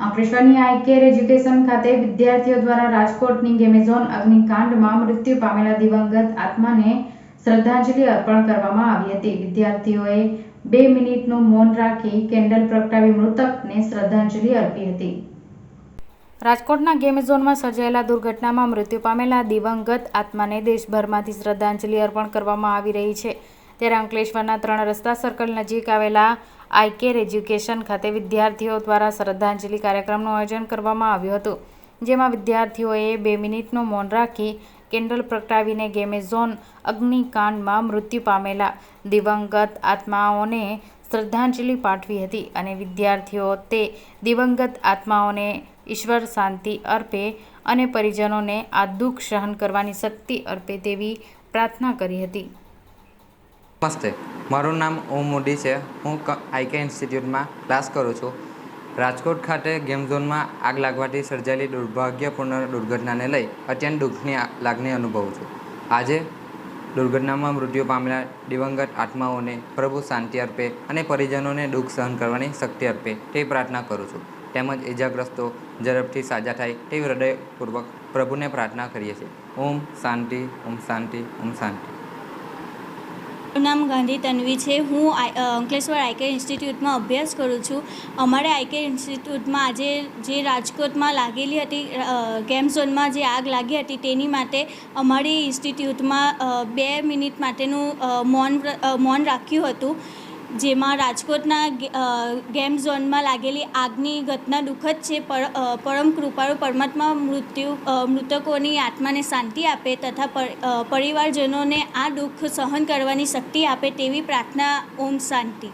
અંકલેશ્વરની આઈ care education ખાતે વિદ્યાર્થીઓ દ્વારા રાજકોટની ગેમેઝોન અગ્નિકાંડમાં મૃત્યુ પામેલા દિવંગત આત્માને શ્રદ્ધાંજલિ અર્પણ કરવામાં આવી હતી. વિદ્યાર્થીઓએ બે મિનિટનું મૌન રાખી કેન્ડલ પ્રગટાવી મૃતકને શ્રદ્ધાંજલિ અર્પી હતી. રાજકોટના ગેમેઝોનમાં સર્જાયેલા દુર્ઘટનામાં મૃત્યુ પામેલા દિવંગત આત્માને દેશભરમાંથી શ્રદ્ધાંજલિ અર્પણ કરવામાં આવી રહી છે. ત્યારે અંકલેશ્વરના ત્રણ રસ્તા સર્કલ નજીક આવેલા આઈકેર એજ્યુકેશન ખાતે વિદ્યાર્થીઓ દ્વારા શ્રદ્ધાંજલિ કાર્યક્રમનું આયોજન કરવામાં આવ્યું હતું, જેમાં વિદ્યાર્થીઓએ બે મિનિટનું મૌન રાખી કેન્ડલ પ્રગટાવીને ગેમે ઝોન અગ્નિકાંડમાં મૃત્યુ પામેલા દિવંગત આત્માઓને શ્રદ્ધાંજલિ પાઠવી હતી અને વિદ્યાર્થીઓ તે દિવંગત આત્માઓને ઈશ્વર શાંતિ અર્પે અને પરિજનોને આ દુઃખ સહન કરવાની શક્તિ અર્પે તેવી પ્રાર્થના કરી હતી. નમસ્તે. મારું નામ ઓમ મોદી છે. હું આઈકે ઇન્સ્ટિટ્યૂટમાં ક્લાસ કરું છું. રાજકોટ ખાતે ગેમ ઝોનમાં આગ લાગવાથી સર્જાયેલી દુર્ભાગ્યપૂર્ણ દુર્ઘટનાને લઈ અત્યંત દુઃખની લાગણી અનુભવું છું. આજે દુર્ઘટનામાં મૃત્યુ પામેલા દિવંગત આત્માઓને પ્રભુ શાંતિ અર્પે અને પરિજનોને દુઃખ સહન કરવાની શક્તિ અર્પે તે પ્રાર્થના કરું છું. તેમજ ઇજાગ્રસ્તો ઝડપથી સાજા થાય તેવી હૃદયપૂર્વક પ્રભુને પ્રાર્થના કરીએ છીએ. ઓમ શાંતિ ઓમ શાંતિ ઓમ શાંતિ. મારું નામ ગાંધી તન્વી છે. હું અંકલેશ્વર આઈકે ઇન્સ્ટિટ્યૂટમાં અભ્યાસ કરું છું. અમારે આઈકે ઇન્સ્ટિટ્યૂટમાં આજે જે રાજકોટમાં લાગેલી હતી ગેમ ઝોનમાં જે આગ લાગી હતી, તેની માટે અમારી ઇન્સ્ટિટ્યૂટમાં બે મિનિટ માટેનું મૌન મૌન રાખ્યું હતું. જેમાં રાજકોટના ગેમ ઝોનમાં લાગેલી આગની ઘટના દુઃખદ છે, પર પરમ કૃપાળુ પરમાત્મા મૃત્યુ મૃતકોની આત્માને શાંતિ આપે તથા પરિવારજનોને આ દુઃખ સહન કરવાની શક્તિ આપે તેવી પ્રાર્થના, ઓમ શાંતિ.